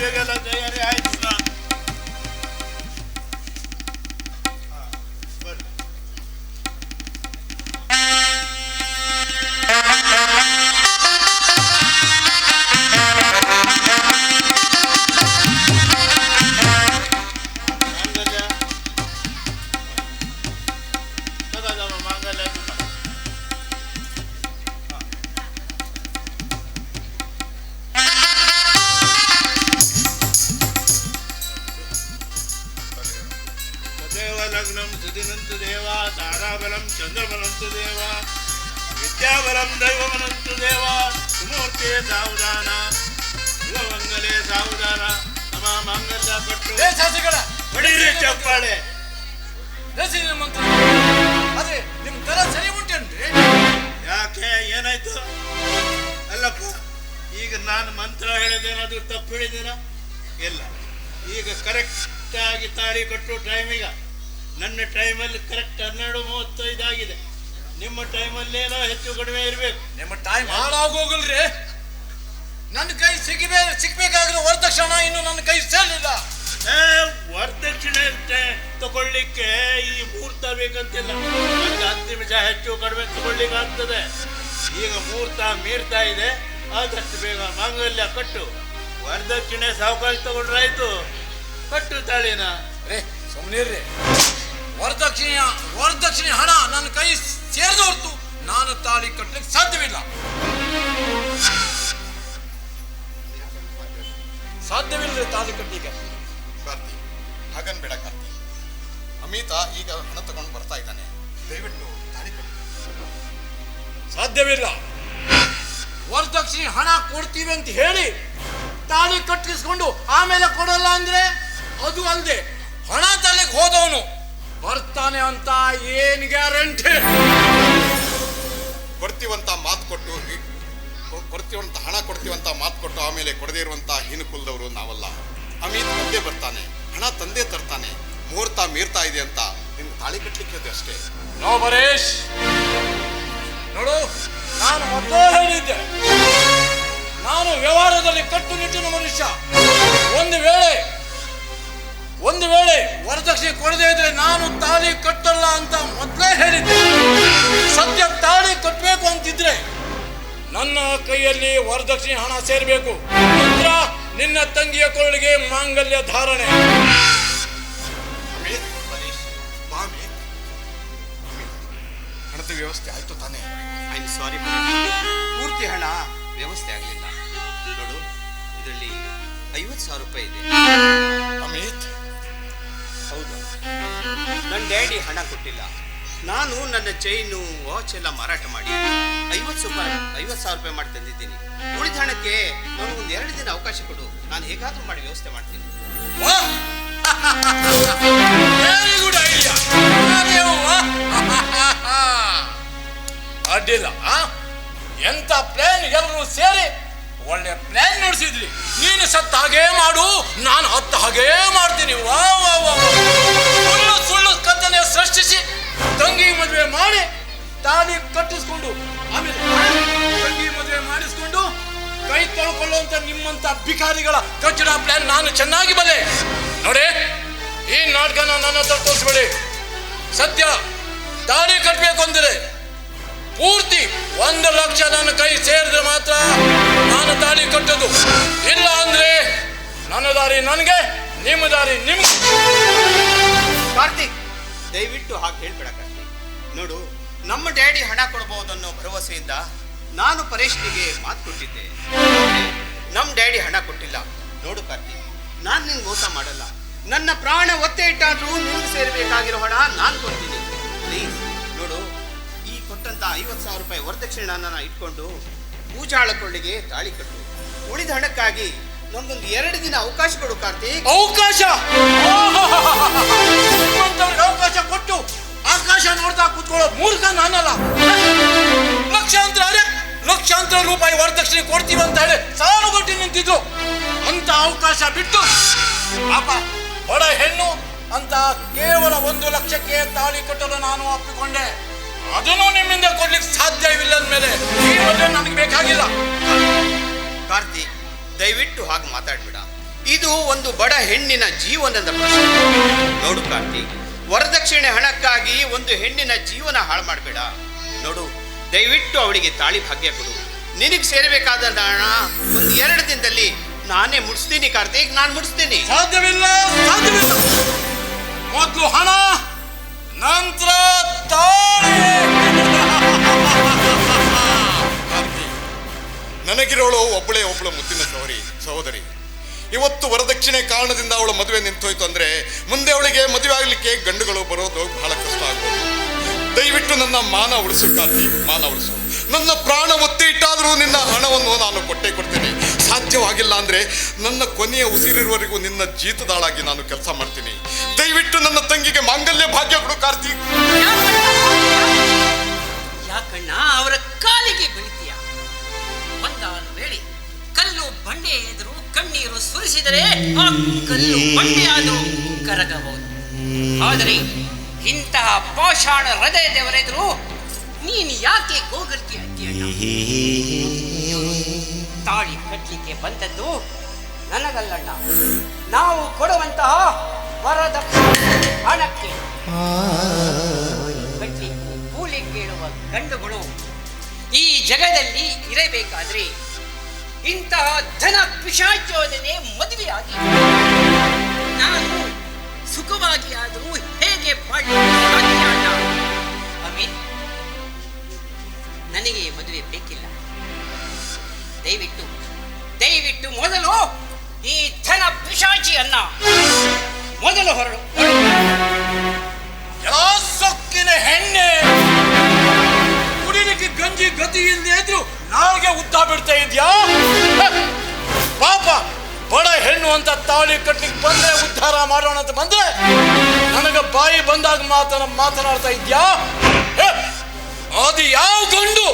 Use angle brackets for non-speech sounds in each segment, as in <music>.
ಮದುವೆಗೆಲ್ಲ ತಯಾರಿ ಆಯ್ತು ನಾ ಹಾ, ಲಗ್ನಂ ಸುದಿನಂತು ದೇವ ತಾರಾಬಲಂ ಚಂದ್ರಬಲಂತು ದೇವ ವಿದ್ಯಾಬಲಂ ದೈವಮನಂತು ದೇವ ಸುಮೂರ್ತಿ ಸಾವುದಾನ ಶಿವಮಂಗಲೇ ಸಾವಧಾನ ನಮ ಮಾಂಗಲ್ಯ ಪಟ್ಟು. ಹೊಡೀರಿ ಚಪ್ಪಾಳೆ. ಮಂತ್ರ. ಆದ್ರೆ ನಿಮ್ ತರ ಸರಿ ಉಂಟೇನ್ರಿ? ಯಾಕೆ ಏನಾಯ್ತು? ಅಲ್ಲಪ್ಪ ಈಗ ನಾನು ಮಂತ್ರ ಹೇಳಿದೇನಾದ್ರೂ ತಪ್ಪು ಹೇಳಿದೇನ ಇಲ್ಲ. ಈಗ ಕರೆಕ್ಟ್ ಆಗಿ ತಾಳಿ ಕಟ್ಟೋ ಟೈಮೀಗ ನನ್ನ ಟೈಮಲ್ಲಿ ಕರೆಕ್ಟ್ ಹನ್ನೆರಡು ಮೂವತ್ತೈದು ಆಗಿದೆ. ನಿಮ್ಮ ಟೈಮಲ್ಲಿ ಏನೋ ಹೆಚ್ಚು ಕಡಿಮೆ ಇರಬೇಕು. ನಿಮ್ಮ ಟೈಮ್ ಹಾಳಾಗೋಗಲ್ರಿ. ನನ್ನ ಕೈ ಸಿಗಬೇ ಸಿಗ್ಬೇಕಾಗಿರೋ ವರದಕ್ಷಿಣ ಇನ್ನು ನನ್ನ ಕೈ ಸೇರಲಿಲ್ಲ. ಏ ವರದಕ್ಷಿಣೆ ತಗೊಳ್ಳಿಕ್ಕೆ ಈ ಮುಹೂರ್ತ ಬೇಕಂತಿಲ್ಲ. ಒಂದು ಹತ್ತು ನಿಮಿಷ ಹೆಚ್ಚು ಕಡಿಮೆ ತಗೊಳ್ಳಿಕ್ಕೆ ಆಗ್ತದೆ ಈಗ ಮುಹೂರ್ತ ಮೀರ್ತಾ ಇದೆ. ಆದಷ್ಟು ಬೇಗ ಮಾಂಗಲ್ಯ ಕಟ್ಟು. ವರದಕ್ಷಿಣೆ ಸಾವುಕಾಶ ತಗೊಂಡ್ರಾಯ್ತು. ಕಟ್ಟು ತಾಳಿನ. ರೇ ಸುಮ್ಮನಿರ್ರಿ ವರದಕ್ಷಿಣೆ ವರದಕ್ಷಿಣೆ ಹಣ ನನ್ನ ಕೈ ಸೇರಿದ ಹೊರತು ನಾನು ತಾಳಿ ಕಟ್ಟಲಿಕ್ಕೆ ಸಾಧ್ಯವಿಲ್ಲ. ಸಾಧ್ಯವಿಲ್ಲ ತಾಳಿ ಕಟ್ಟಲಿಕ್ಕೆ ಕಾರ್ತಿ ಹಾಗನ್ ಬೇಡ ಕಾರ್ತಿ. ಅಮಿತ ಈಗ ಹಣ ತಗೊಂಡು ಬರ್ತಾ ಇದ್ದಾನೆ. ದಯವಿಟ್ಟು ತಾಳಿ ಕಟ್ಟಿ. ಸಾಧ್ಯವಿಲ್ಲ. ವರದಕ್ಷಿಣೆ ಹಣ ಕೊಡ್ತೀವಿ ಅಂತ ಹೇಳಿ ತಾಳಿ ಕಟ್ಟಿಸ್ಕೊಂಡು ಆಮೇಲೆ ಕೊಡಲ್ಲ ಅಂದ್ರೆ ಅದು ಅಲ್ಲದೆ ಹಣ ತಲೆಗೆ ಹೋದವನು. ಬರ್ತಾನೆ ಅಂತ ಏನ್ ಗ್ಯಾರಂಟಿ? ಕೊಡ್ತೀವಂತ ಮಾತು ಕೊಟ್ಟು ಕೊಡ್ತೀವಂತ ಹಣ ಕೊಡ್ತೀವಂತ ಮಾತು ಕೊಟ್ಟು ಆಮೇಲೆ ಕೊಡದೇ ಇರುವಂತ ಹೀನುಕುಲದವರು ನಾವಲ್ಲ. ಅಮಿತ್ ತಂದೆ ಬರ್ತಾನೆ ಹಣ ತಂದೆ ತರ್ತಾನೆ ಮುಹೂರ್ತ ಮೀರ್ತಾ ಇದೆ ಅಂತ ನಿನ್ ತಾಳಿ ಕಟ್ಲಿಕ್ಕೆ ಅಷ್ಟೇ. ನೋ ಪರೇಶ್ ನೋಡು ನಾನು ಮೊದಲೇ ಹೇಳಿದ್ದೆ. ನಾನು ವ್ಯವಹಾರದಲ್ಲಿ ಕಟ್ಟುನಿಟ್ಟಿನ ಮನುಷ್ಯ. ಒಂದು ವೇಳೆ ಒಂದು ವೇಳೆ ವರದಕ್ಷಿಣೆ ಕೊಡದೇ ಇದ್ರೆ ನಾನು ತಾಳಿ ಕಟ್ಟಲ್ಲ ಅಂತ ಮೊದಲೇ ಹೇಳಿದ್ದೆ. ಸದ್ಯ ತಾಳಿ ಕಟ್ಟಬೇಕು ಅಂತಿದ್ರೆ ನನ್ನ ಕೈಯಲ್ಲಿ ವರದಕ್ಷಿಣೆ ಹಣ ಸೇರಬೇಕು. ನಂತರ ನಿನ್ನ ತಂಗಿಯ ಕೊರಳಿಗೆ ಮಾಂಗಲ್ಯ ಧಾರಣೆ. ಹಣದ ವ್ಯವಸ್ಥೆ ಆಯ್ತು ತಾನೇ? ಐ ಸಾರಿ ಪೂರ್ತಿ ಹಣ ವ್ಯವಸ್ಥೆ ಆಗಲಿಲ್ಲ. ನೋಡು ಇದರಲ್ಲಿ ಐವತ್ತು ಸಾವಿರ ರೂಪಾಯಿ ಇದೆ. ಅಮಿತ್ ಹೌದು. ನನ್ನ ಡ್ಯಾಡಿ ಹಣ ಕೊಟ್ಟಿಲ್ಲ. ನಾನು ನನ್ನ ಚೈನು, ವಾಚ್ ಎಲ್ಲ ಮಾರಾಟ ಮಾಡಿ ಐವತ್ತು ರೂಪಾಯಿ ಐವತ್ತು ಸಾವಿರ ರೂಪಾಯಿ ಮಾಡಿ ತಂದಿದ್ದೀನಿ. ಉಳಿದ ಹಣಕ್ಕೆ ನಾನು ಒಂದು ಎರಡು ದಿನ ಅವಕಾಶ ಕೊಡು. ನಾನು ಹೇಗಾದರೂ ಮಾಡಿ ವ್ಯವಸ್ಥೆ ಮಾಡ್ತೀನಿ. <laughs> ಅಡ್ಡಿಲ್ಲ? ಎಂತ ಪ್ಲಾನ್ ಎಲ್ಲರೂ ಸೇರಿ ಒಳ್ಳೆ ಪ್ಲಾನ್ ನಡೆಸಿದ್ರಿ. ನೀನು ಸತ್ತ ಹಾಗೇ ಮಾಡು, ನಾನು ಹತ್ತ ಹಾಗೇ ಮಾಡ್ತೀನಿ ವಾ ವಾ ವಾ. ತೊಳ್ಕೊಳ್ಳುವಂತ ನಿಮ್ಮಂತ ಅಧಿಕಾರಿಗಳ ಕಚ್ಚಡ ಪ್ಲಾನ್ ನಾನು ಚೆನ್ನಾಗಿ ಬಲೆ. ನೋಡಿ, ಈ ನಾಟಕ ನನ್ನ ಹತ್ರ ತೋರಿಸ್ಬೇಡಿ. ಸತ್ಯ ದಾರಿ ಕಟ್ಟಬೇಕು ಅಂದರೆ ಪೂರ್ತಿ ಒಂದು ಲಕ್ಷ ನನ್ನ ಕೈ ಸೇರಿದ್ರೆ ಮಾತ್ರ ನಾನು ತಾಳಿ ಕಟ್ಟೋದು. ಇಲ್ಲ ಅಂದ್ರೆ ನನ್ನ ದಾರಿ ನನಗೆ, ನಿಮ್ಮ ದಾರಿ ನಿಮ್ಗೆ. ಕಾರ್ತಿಕ್ ದಯವಿಟ್ಟು ಹಾಗೆ ಹೇಳ್ಬೇಡ ಕಾರ್ತಿಕ್ ನೋಡು, ನಮ್ಮ ಡ್ಯಾಡಿ ಹಣ ಕೊಡಬಹುದು ಅನ್ನೋ ಭರವಸೆಯಿಂದ ನಾನು ಪರೇಶ್ನಿಗೆ ಮಾತು ಕೊಟ್ಟಿದ್ದೆ. ನಮ್ಮ ಡ್ಯಾಡಿ ಹಣ ಕೊಟ್ಟಿಲ್ಲ. ನೋಡು ಕಾರ್ತಿ, ನಾನು ನಿನ್ಗೆ ಮೋಸ ಮಾಡಲ್ಲ. ನನ್ನ ಪ್ರಾಣ ಒತ್ತೆ ಇಟ್ಟಾದ್ರೂ ನಿನ್ಗೆ ಸೇರಬೇಕಾಗಿರೋ ಹಣ ನಾನು ಕೊಡ್ತೀನಿ. ಪ್ಲೀಸ್ ನೋಡು, ಈ ಕೊಟ್ಟಂತ ಐವತ್ತು ಸಾವಿರ ರೂಪಾಯಿ ವರದಕ್ಷಿಣೆನ ಇಟ್ಕೊಂಡು ಪೂಜಾಳ ಕೊಳ್ಳಿಗೆ ತಾಳಿ ಕಟ್ಟು. ಉಳಿದ ಹಣಕ್ಕಾಗಿ ನಮ್ದೊಂದು ಎರಡು ದಿನ ಅವಕಾಶ ಕೊಡು ಕಾರ್ತಿಕ್ ಅವಕಾಶ? ಅವಕಾಶ ಕೊಟ್ಟು ಆಕಾಶ ನೋಡ್ತಾ ಕೂತ್ಕೊಳ್ಳೋ ಮೂರ್ಖ ನಾನಲ್ಲ. ಲಕ್ಷಾಂತರ ಲಕ್ಷಾಂತರ ರೂಪಾಯಿ ವರದಕ್ಷಿಣೆ ಕೊಡ್ತೀವಿ ಅಂತ ಹೇಳಿ ಸಾಲುಗಟ್ಟಿ ನಿಂತಿದ್ರು. ಅಂತ ಅವಕಾಶ ಬಿಟ್ಟು ಪಾಪ ಬಡ ಹೆಣ್ಣು ಅಂತ ಕೇವಲ ಒಂದು ಲಕ್ಷಕ್ಕೆ ತಾಳಿ ಕಟ್ಟಲು ನಾನು ಒಪ್ಪಿಕೊಂಡೆ. ಅದನ್ನು ನಿಮ್ಮಿಂದ ಕೊಡ್ಲಿಕ್ಕೆ ಸಾಧ್ಯವಿಲ್ಲ ಅಂದಮೇಲೆ ಈ ನನಗೆ ಬೇಕಾಗಿಲ್ಲ. ಕಾರ್ತಿ, ದಯವಿಟ್ಟು ಹಾಗೆ ಮಾತಾಡ್ಬೇಡ. ಇದು ಒಂದು ಬಡ ಹೆಣ್ಣಿನ ಜೀವನದ ಪ್ರಶ್ನೆ. ನೋಡು ಕಾರ್ತಿ, ವರದಕ್ಷಿಣೆ ಹಣಕ್ಕಾಗಿ ಒಂದು ಹೆಣ್ಣಿನ ಜೀವನ ಹಾಳು ಮಾಡಬೇಡ. ನೋಡು ದಯವಿಟ್ಟು ಅವಳಿಗೆ ತಾಳಿ ಭಾಗ್ಯ ಕೊಡು. ನಿನಗೆ ಸೇರಬೇಕಾದ ಹಣ ಒಂದು ಎರಡು ದಿನದಲ್ಲಿ ನಾನೇ ಮುಡಿಸ್ತೀನಿ ಕಾರ್ತಿಕ್, ನಾನು ಮುಡಿಸ್ತೀನಿ. ಸಾಧ್ಯವಿಲ್ಲ ಸಾಧ್ಯವಿಲ್ಲ. ಮೊದಲು ಹಣ, ನಂತರ ನನಗಿರೋಳು ಒಬ್ಬಳೇ ಒಬ್ಬಳು ಮುತ್ತಿನ ಸೋರಿ ಸಹೋದರಿ. ಇವತ್ತು ವರದಕ್ಷಿಣೆ ಕಾರಣದಿಂದ ಅವಳ ಮದುವೆ ನಿಂತೋಯ್ತು ಅಂದ್ರೆ ಮುಂದೆ ಅವಳಿಗೆ ಮದುವೆ ಆಗ್ಲಿಕ್ಕೆ ಗಂಡುಗಳು ಬರೋದು ಬಹಳ ಕಷ್ಟ ಆಗ್ಬೋದು. ದಯವಿಟ್ಟು ನನ್ನ ಮಾನ ಉಳಿಸು ಮಾನ ಉಳಿಸು. ನನ್ನ ಪ್ರಾಣ ಒತ್ತಿ ಇಟ್ಟಾದರೂ ನಿನ್ನ ಹಣವನ್ನು ನಾನು ಕೊಟ್ಟೇ ಕೊಡ್ತೇನೆ. ಸಾಧ್ಯವಾಗಿಲ್ಲ ಅಂದರೆ ನನ್ನ ಕೊನೆಯ ಉಸಿರಿರುವವರೆಗೂ ನಿನ್ನ ಜೀತದಾಳಾಗಿ ನಾನು ಕೆಲಸ ಮಾಡ್ತೀನಿ. ದಯವಿಟ್ಟು ನನ್ನ ತಂಗಿಗೆ ಮಾಂಗಲ್ಯ ಭಾಗ್ಯ ಕೊಡು ಕಾರ್ತಿಕ್ ಯಾಕಣ್ಣ, ಅವರ ಕಾಲಿಗೆ ಬೀಳ್ತೀಯ? ಒಂದಾದ ವೇಳೆ ಕಲ್ಲು ಬಂಡೆ ಎದುರು ಕಣ್ಣೀರು ಸುರಿಸಿದರೆ ಕಲ್ಲು ಬಂಡೆಯಾದರೂ ಕರಗಬಹುದು. ಆದರೆ ಇಂತಹ ಪಾಷಾಣ ಹೃದಯದವರೆದುರು ನೀನು ಯಾಕೆ ಗೋಗರ್ತಿ ತಾಳಿ ಕಟ್ಟಲಿಕ್ಕೆ ಬಂದದ್ದು ನನಗಲ್ಲಣ್ಣ. ನಾವು ಕೊಡುವಂತಹ ವರದ ಹಣಕ್ಕೆ. ಕಟ್ಟಿ ಕೂಲಿ ಕೇಳುವ ಗಂಡುಗಳು ಈ ಜಗದಲ್ಲಿ ಇರಬೇಕಾದ್ರೆ ಇಂತಹ ಧನ ಪಿಶಾಚೋದನೆ ಮದುವೆಯಾಗಿ. ಮಾತನಾಡ್ತಾ ಇದ್ಯಾ! ಅದು ಯಾವ ಗಂಡು?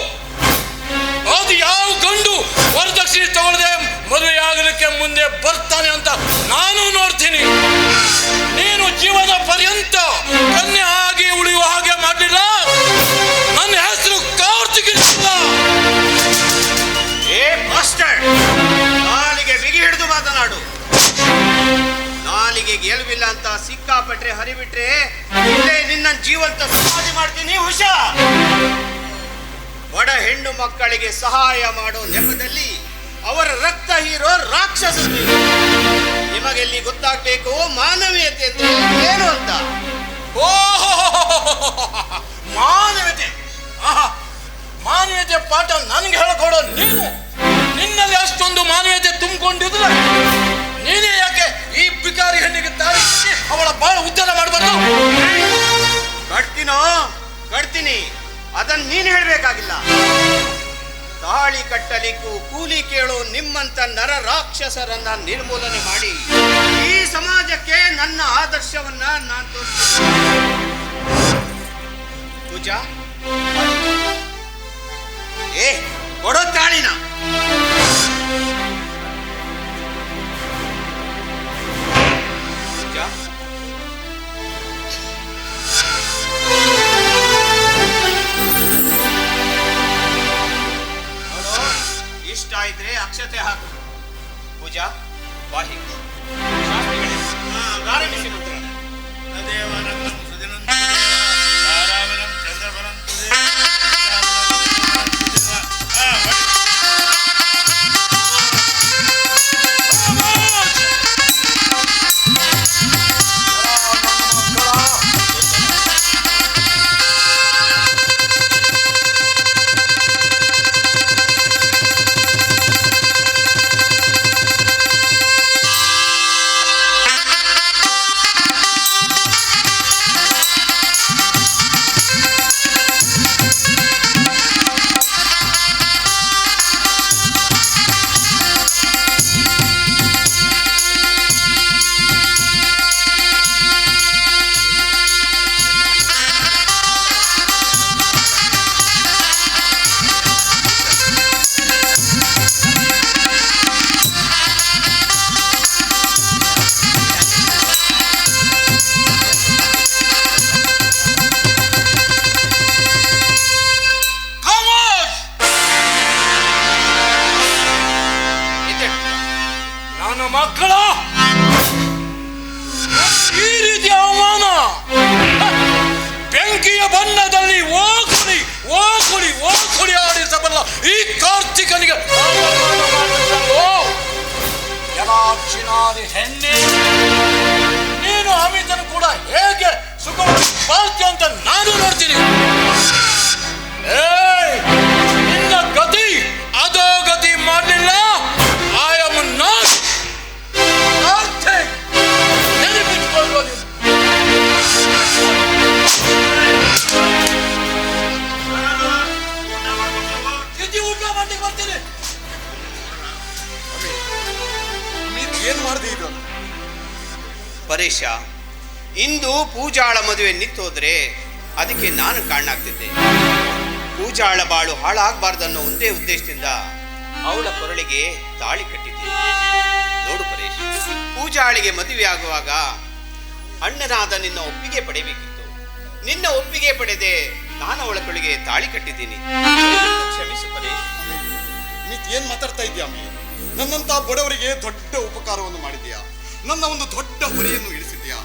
ಅದು ಯಾವ ಗಂಡು ವರದಕ್ಷಿಣೆ ತಗೊಳ್ಳದೆ ಮದುವೆ ಆಗಲಿಕ್ಕೆ ಮುಂದೆ ಬರ್ತಾನೆ ಅಂತ ನಾನು ನೋಡ್ತೀನಿ. ನೀನು ಜೀವನ ಪರ್ಯಂತ ಸಿಕ್ಕಾಪಟ್ರೆ ಹರಿಬಿಟ್ರೆ ಇಲ್ಲೇ ನಿನ್ನ ಜೀವಂತ ಸಮಾಧಿ ಮಾಡ್ತೀನಿ, ಹುಷಾ. ಬಡ ಹೆಣ್ಣು ಮಕ್ಕಳಿಗೆ ಸಹಾಯ ಮಾಡೋ ನೆಪದಲ್ಲಿ ಅವರ ರಕ್ತ ಹೀರೋ ರಾಕ್ಷಸ. ನಿಮಗೆಲ್ಲಿ ಗೊತ್ತಾಗ್ಬೇಕು, ಮಾನವೀಯತೆ ಏನು ಅಂತ? ಓ ಮಾನವೀಯತೆ. ಮಾನವೀಯತೆ ಪಾಠ ನನ್ಗೆ ಹೇಳ್ಕೊಡೋ ನೀನು. ನಿನ್ನಲ್ಲಿ ಅಷ್ಟೊಂದು ಮಾನವೀಯತೆ ತುಂಬಿಕೊಂಡಿದ್ರೆ ಅವಳ ಬಾಳ ಉದ್ಧಾರ ಮಾಡಬಾರ್ದು. ಕಟ್ತೀನೋ? ಕಟ್ತೀನಿ. ಅದನ್ನ ನೀನ್ ಹೇಳ್ಬೇಕಾಗಿಲ್ಲ. ತಾಳಿ ಕಟ್ಟಲಿಕ್ಕೂ ಕೂಲಿ ಕೇಳು ನಿಮ್ಮಂತ ನರ ರಾಕ್ಷಸರನ್ನ ನಿರ್ಮೂಲನೆ ಮಾಡಿ. ಈ ಸಮಾಜಕ್ಕೆ ನನ್ನ ಆದರ್ಶವನ್ನ ನಾನು ತೋರಿಸ್ತೀನಿ. ಪೂಜಾ? ಏ, ಕೊಡೋ ತಾಳಿನ. ಬೆಂಕಿಯ ಓಕುಳಿ ಓ ಕುಡಿ ಓ ಕುಡಿ ಓ ಕುಡಿ ಆಡಿಸಬಲ್ಲ ಈ ಕಾರ್ತಿಕನಿಗೆ ಹೆಣ್ಣೆ. ನೀನು ಅಮಿತನು ಕೂಡ ಹೇಗೆ ಸುಖ ಬಾಳ್ತಿ ಅಂತ ನಾನು ನೋಡ್ತೀನಿ. ಏಯ್! ಏನ್ ಮಾಡಿದೆ ಇದು? ಪರೇಶ ಇಂದು ಪೂಜಾಳ ಮದುವೆ ನಿಂತೋದ್ರೆ ಅದಕ್ಕೆ ನಾನು ಕಾರಣಾಗ್ತಿದ್ದೆ. ಪೂಜಾಳ ಬಾಳು ಹಾಳಾಗಬಾರ್ದನ್ನೋ ಒಂದೇ ಉದ್ದೇಶದಿಂದ ಅವಳ ಕೊರಳಿಗೆ ತಾಳಿ ಕಟ್ಟಿದ್ದೆ. ನೋಡು ಪರೇಶ ಪೂಜಾಳಿಗೆ ಮದುವೆ ಆಗುವಾಗ ಅಣ್ಣನಾದ ನಿನ್ನ ಒಪ್ಪಿಗೆ ಪಡೆಯಬೇಕಿತ್ತು. ನಿನ್ನ ಒಪ್ಪಿಗೆ ಪಡೆದೆ ನಾನು ಅವಳ ಕೊಳಿಗೆ ತಾಳಿ ಕಟ್ಟಿದ್ದೀನಿ. ಕ್ಷಮಿಸು ಪರೇಶ್. ಏನ್ ಮಾತಾಡ್ತಾ ಇದ್ಯಾ ನನ್ನಂತ ಬಡವರಿಗೆ ದೊಡ್ಡ ಉಪಕಾರವನ್ನು ಮಾಡಿದ್ಯಾ ನನ್ನ ಒಂದು ದೊಡ್ಡ ಹೊರೆಯನ್ನು ಇಳಿಸಿದ್ಯಾ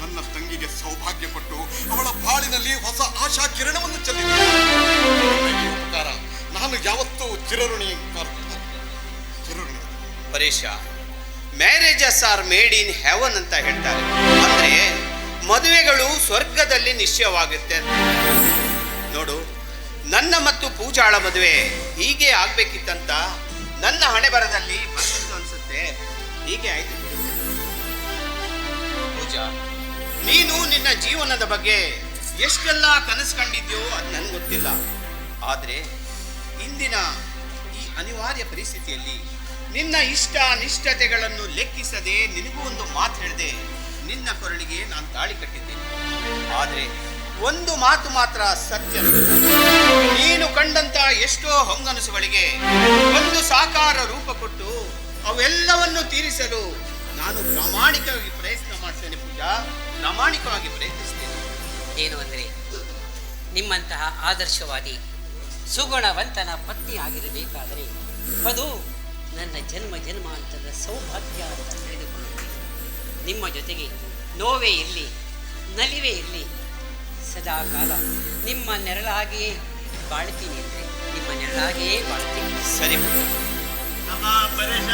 ನನ್ನ ತಂಗಿಗೆ ಸೌಭಾಗ್ಯ ಕೊಟ್ಟು ಅವಳ ಬಾಳಿನಲ್ಲಿ ಹೊಸ ಆಶಾ ಕಿರಣವನ್ನು ಚೆಲ್ಲಿದ್ಯಾ ಉಪಕಾರ. ನಾನು ಯಾವತ್ತೂ ಚಿರಋಣಿ ಚಿರಋಣಿ. Paresh marriages are made in heaven ಅಂತ ಹೇಳ್ತಾರೆ. ಅಂದ್ರೆ ಮದುವೆಗಳು ಸ್ವರ್ಗದಲ್ಲಿ ನಿಶ್ಚಯವಾಗುತ್ತೆ. ನೋಡು, ನನ್ನ ಮತ್ತು ಪೂಜಾಳ ಮದುವೆ ಹೀಗೆ ಆಗ್ಬೇಕಿತ್ತಂತ ನನ್ನ ಹಣೆ ಬರದಲ್ಲಿ ಅನ್ಸುತ್ತೆ. ಹೀಗೆ ಆಯ್ತು. ಪೂಜಾ, ನೀನು ನಿನ್ನ ಜೀವನದ ಬಗ್ಗೆ ಎಷ್ಟೆಲ್ಲ ಕನಸು ಕಂಡಿದ್ಯೋ ಅದು ನನ್ಗೆ ಗೊತ್ತಿಲ್ಲ. ಆದರೆ ಇಂದಿನ ಈ ಅನಿವಾರ್ಯ ಪರಿಸ್ಥಿತಿಯಲ್ಲಿ ನಿನ್ನ ಇಷ್ಟ ನಿಷ್ಠತೆಗಳನ್ನು ಲೆಕ್ಕಿಸದೆ ನಿನಗೂ ಒಂದು ಮಾತು ಹೇಳಿದೆ ನಿನ್ನ ಕೊರಳಿಗೆ ನಾನು ತಾಳಿ ಕಟ್ಟಿದ್ದೇನೆ. ಆದರೆ ಒಂದು ಮಾತು ಮಾತ್ರ ಸತ್ಯ. ನೀನು ಕಂಡಂತ ಎಷ್ಟೋ ಹೊಂಗನಸುಗಳಿಗೆ ಒಂದು ಸಾಕಾರ ರೂಪ ಕೊಟ್ಟು ಅವೆಲ್ಲವನ್ನು ತೀರಿಸಲು ನಾನು ಪ್ರಾಮಾಣಿಕವಾಗಿ ಪ್ರಯತ್ನ ಮಾಡ್ತೇನೆ ಪೂಜಾ. ಪ್ರಾಮಾಣಿಕವಾಗಿ ಪ್ರಯತ್ನಿಸ್ತೇನೆ. ಏನು ಅಂದರೆ, ನಿಮ್ಮಂತಹ ಆದರ್ಶವಾದಿ, ಸುಗುಣವಂತನ ಪತ್ನಿ ಆಗಿರಬೇಕಾದರೆ ಅದು ನನ್ನ ಜನ್ಮ ಜನ್ಮಾಂತರದ ಸೌಭಾಗ್ಯ ಅಂತ ತಿಳಿದುಕೊಳ್ಳುತ್ತೇನೆ. ನಿಮ್ಮ ಜೊತೆಗೆ ನೋವೇ ಇರಲಿ, ನಲಿವೇ ಇರಲಿ ಸದಾ ಕಾಲ ನಿಮ್ಮ ನೆರಳಾಗಿಯೇ ಬಾಳ್ತೀನಿ ಅಂದ್ರೆ ನಿಮ್ಮ ನೆರಳಾಗಿಯೇ ಬಾಳ್ತೀನಿ. ಸರಿ. ನಮ್ಮ ಪರೇಶ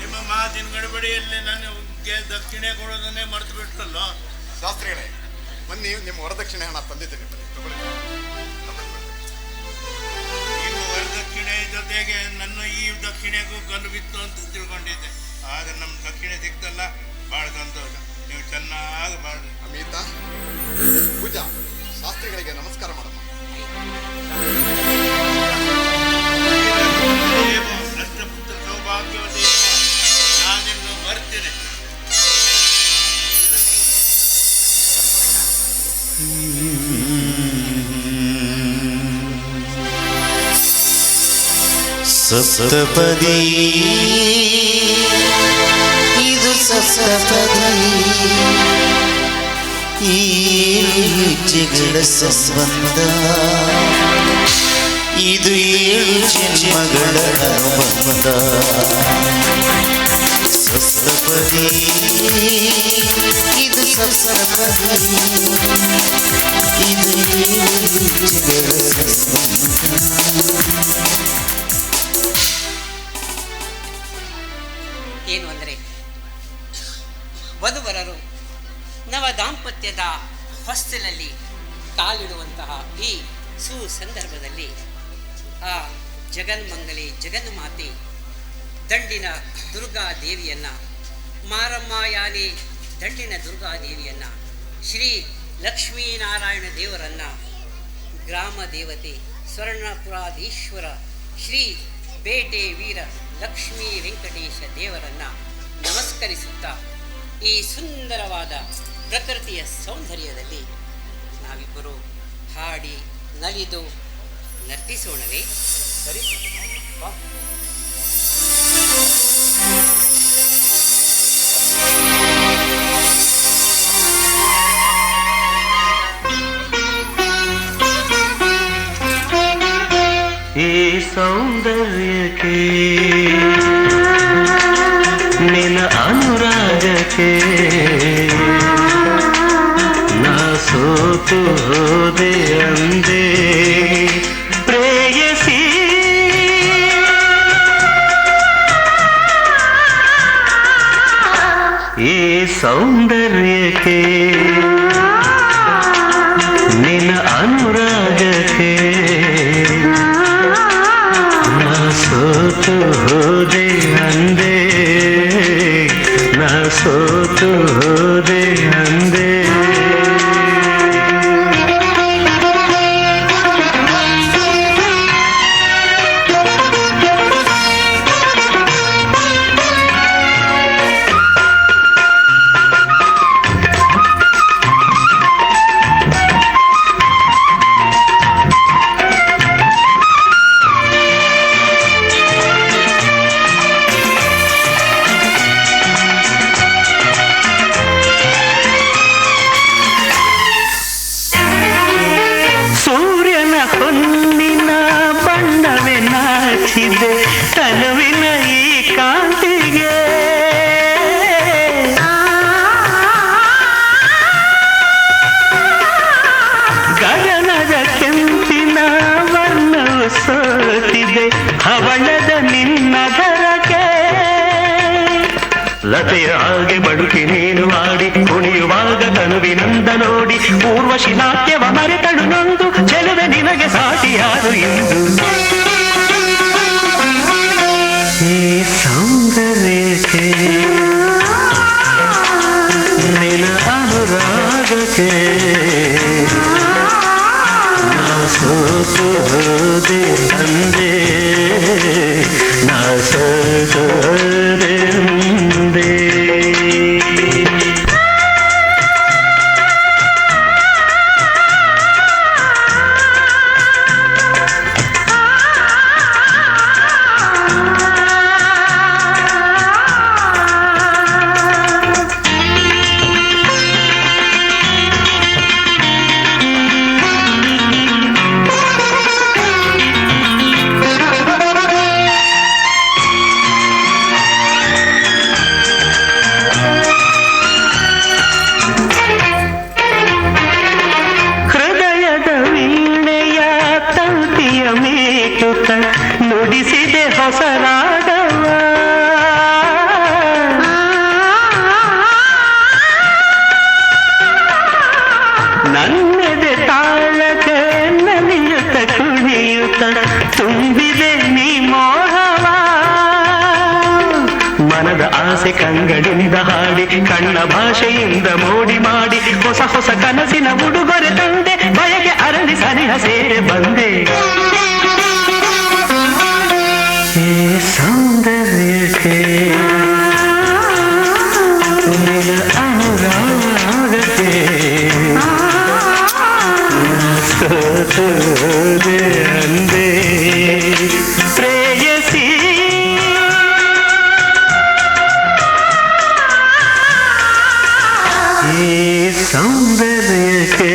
ನಿಮ್ಮ ಮಾತಿನ ಗಡಬಡಿಯಲ್ಲಿ ನನಗೆ ದಕ್ಷಿಣೆ ಕೊಡೋದನ್ನೇ ಮರೆತು ಬಿಟ್ಟಲ್ಲ ಶಾಸ್ತ್ರಿಗಳೇ ಬನ್ನಿ ನಿಮ್ಮ ವರದಕ್ಷಿಣೆ ಹಣ ತಂದಿದ್ದೇನೆ. ಬನ್ನಿ. ನಿಮ್ಮ ವರದಕ್ಷಿಣೆ ಜೊತೆಗೆ ನನ್ನ ಈ ದಕ್ಷಿಣೆಗೂ ಗಲ್ಲು ಬಿತ್ತು ಅಂತ ತಿಳ್ಕೊಂಡಿದ್ದೆ. ಆಗ ನಮ್ಮ ದಕ್ಷಿಣೆ ಸಿಕ್ತಲ್ಲ ಭಾಳ ಸಂತೋಷ. ನೀವು ಚೆನ್ನಾಗಿ ಬಾಳ ಅಮಿತಾ ಪೂಜಾ ಸಪ್ತಪದಿ ಇದು ಸಪ್ತಪದಿ ಈ ಹೆಜ್ಜೆಗಳ ಸಂಬಂಧ ಇದು ಏಳು ಜನ್ಮಗಳ ಬಂಧ ಸಪ್ತಪದಿ ಇದು ಸಪ್ತಪದಿ ಇದು ಏಳು ಹೆಜ್ಜೆಗಳ ಸಂಬಂಧ ಏನು ಅಂದರೆ, ವಧುವರರು ನವ ದಾಂಪತ್ಯದ ಹೊಸ್ತಿಲಲ್ಲಿ ಕಾಲಿಡುವಂತಹ ಈ ಸುಸಂದರ್ಭದಲ್ಲಿ ಆ ಜಗನ್ಮಂಗಲಿ ಜಗನ್ಮಾತೆ ದಂಡಿನ ದುರ್ಗಾ ದೇವಿಯನ್ನ, ಮಾರಮ್ಮಾಯಾನಿ ದಂಡಿನ ದುರ್ಗಾ ದೇವಿಯನ್ನು, ಶ್ರೀ ಲಕ್ಷ್ಮೀನಾರಾಯಣ ದೇವರನ್ನ ಗ್ರಾಮ ದೇವತೆ ಸ್ವರ್ಣಪುರಾಧೀಶ್ವರ ಶ್ರೀ ಬೇಟೆ ವೀರ ಲಕ್ಷ್ಮೀ ವೆಂಕಟೇಶ ದೇವರನ್ನು ನಮಸ್ಕರಿಸುತ್ತಾ ಈ ಸುಂದರವಾದ ಪ್ರಕೃತಿಯ ಸೌಂದರ್ಯದಲ್ಲಿ ನಾವಿಬ್ಬರು ಹಾಡಿ ನಲಿದು ನರ್ತಿಸೋಣವೇ ಸರಿ. ಬಾ. ಈ ಸೌಂದರ್ಯಕ್ಕೆ ನಿನ್ನ ಅನುರಾಗಕ್ಕೆ ನಾ ಸೋತು ಹೋದೆ ಅಂದೆ ಪ್ರೇಯಸಿ ಈ ಸೌಂದರ್ಯಕ್ಕೆ ನಾ ತನುವಿನ ಈ ಸೌಂದರ್ಯಕ್ಕೆ ನಿನ ಅನುರಾಗಕ್ಕೆ ನಾ ಸೋತು ಹೋದೆ ನಾ ಆಸೆ ಕಂಗಳಿಂದ ಹಾಡಿ, ಕಣ್ಣ ಭಾಷೆಯಿಂದ ಮೋಡಿ ಮಾಡಿ, ಹೊಸ ಹೊಸ ಕನಸಿನ ಉಡುಗೊರೆ ತಂದೆ, ಬಯಕೆ ಅರಳಿ ಸನಿಹ ಸೇರೆ ಬಂದೆ ಸೌಂದರ್ಯಕ್ಕೆ ಅನುರಾಗಕ್ಕೆ. ಸೋತು ಸೌಂದರ್ಯಕ್ಕೆ